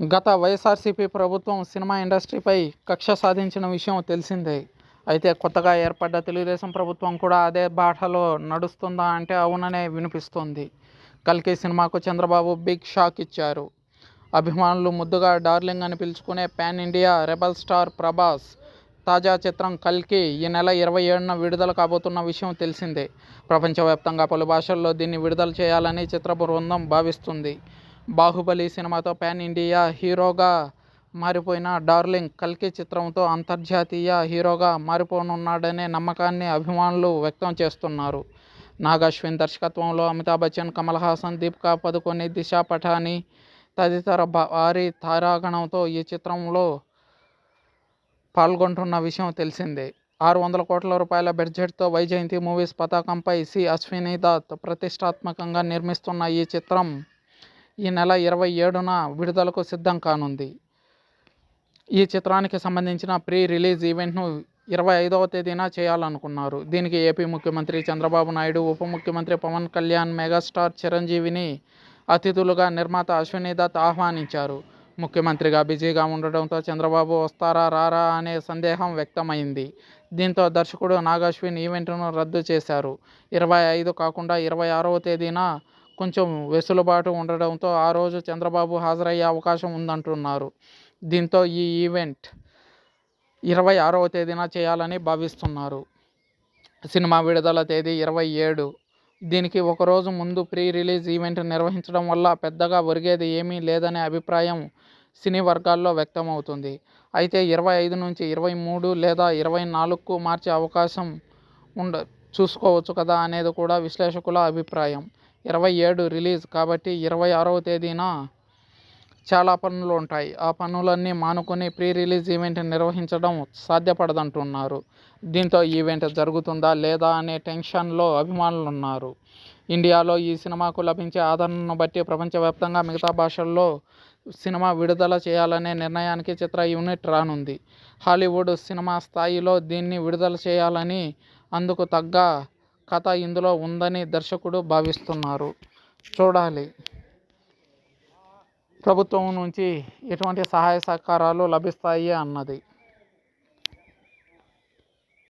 గత వైఎస్ఆర్సీపీ ప్రభుత్వం సినిమా ఇండస్ట్రీపై కక్ష సాధించిన విషయం తెలిసిందే. అయితే కొత్తగా ఏర్పడ్డ తెలుగుదేశం ప్రభుత్వం కూడా అదే బాటలో నడుస్తుందా అంటే అవుననే వినిపిస్తుంది. కల్కి సినిమాకు చంద్రబాబు బిగ్ షాక్ ఇచ్చారు. అభిమానులు ముద్దుగా డార్లింగ్ అని పిలుచుకునే pan India rebel star Prabhas తాజా చిత్రం కల్కి ఈ నెల ఇరవై ఏడున విడుదల కాబోతున్న విషయం తెలిసిందే. ప్రపంచవ్యాప్తంగా పలు భాషల్లో దీన్ని విడుదల చేయాలని చిత్ర బృందం భావిస్తుంది. బాహుబలి సినిమాతో పాన్ ఇండియా హీరోగా మారిపోయిన డార్లింగ్ కల్కి చిత్రంతో అంతర్జాతీయ హీరోగా మారిపోనున్నాడనే నమ్మకాన్ని అభిమానులు వ్యక్తం చేస్తున్నారు. నాగ్ అశ్విన్ దర్శకత్వంలో అమితాబ్ బచ్చన్ కమల్ హాసన్ దీపికా పదుకొని దిశా పఠాని తదితర భారీ తారాగణంతో ఈ చిత్రంలో పాల్గొంటున్న విషయం తెలిసిందే. ఆరు వందల కోట్ల రూపాయల బడ్జెట్తో వైజయంతి మూవీస్ పతాకంపై సి. అశ్విని దత్ ప్రతిష్టాత్మకంగా నిర్మిస్తున్న ఈ చిత్రం ఈ నెల ఇరవై ఏడున విడుదలకు సిద్ధం కానుంది. ఈ చిత్రానికి సంబంధించిన ప్రీ రిలీజ్ ఈవెంట్ను ఇరవై ఐదవ తేదీన చేయాలనుకున్నారు. దీనికి ఏపీ ముఖ్యమంత్రి చంద్రబాబు నాయుడు ఉప ముఖ్యమంత్రి పవన్ కళ్యాణ్ మెగాస్టార్ చిరంజీవిని అతిథులుగా నిర్మాత అశ్విని దత్ ఆహ్వానించారు. ముఖ్యమంత్రిగా బిజీగా ఉండడంతో చంద్రబాబు వస్తారా రారా అనే సందేహం వ్యక్తమైంది. దీంతో దర్శకుడు నాగాశ్విన్ ఈవెంట్ను రద్దు చేశారు. ఇరవై ఐదు కాకుండా ఇరవై ఆరవ తేదీన కొంచెం వెసులుబాటు ఉండడంతో ఆ రోజు చంద్రబాబు హాజరయ్యే అవకాశం ఉందంటున్నారు. దీంతో ఈ ఈవెంట్ ఇరవై ఆరవ తేదీన చేయాలని భావిస్తున్నారు. సినిమా విడుదల తేదీ ఇరవై ఏడు. దీనికి ఒకరోజు ముందు ప్రీ రిలీజ్ ఈవెంట్ నిర్వహించడం వల్ల పెద్దగా ఒరిగేది ఏమీ లేదనే అభిప్రాయం సినీ వర్గాల్లో వ్యక్తమవుతుంది. అయితే ఇరవై ఐదు నుంచి ఇరవై మూడు లేదా ఇరవై నాలుగుకు మార్చే అవకాశం ఉండ చూసుకోవచ్చు కదా అనేది కూడా విశ్లేషకుల అభిప్రాయం. ఇరవై ఏడు రిలీజ్ కాబట్టి ఇరవై ఆరవ తేదీన చాలా పనులు ఉంటాయి. ఆ పనులన్నీ మానుకొని ప్రీ రిలీజ్ ఈవెంట్ నిర్వహించడం సాధ్యపడదంటున్నారు. దీంతో ఈవెంట్ జరుగుతుందా లేదా అనే టెన్షన్లో అభిమానులు ఉన్నారు ఇండియాలో ఈ సినిమాకు లభించే ఆదరణను బట్టి ప్రపంచవ్యాప్తంగా మిగతా భాషల్లో సినిమా విడుదల చేయాలనే నిర్ణయానికి చిత్ర యూనిట్ రానుంది. హాలీవుడ్ సినిమా స్థాయిలో దీన్ని విడుదల చేయాలని అందుకు తగ్గ కథ ఇందులో ఉందని దర్శకుడు భావిస్తున్నారు. చూడాలి. ప్రభుత్వం నుంచి ఎటువంటి సహాయ సహకారాలు లభిస్తాయి అన్నది.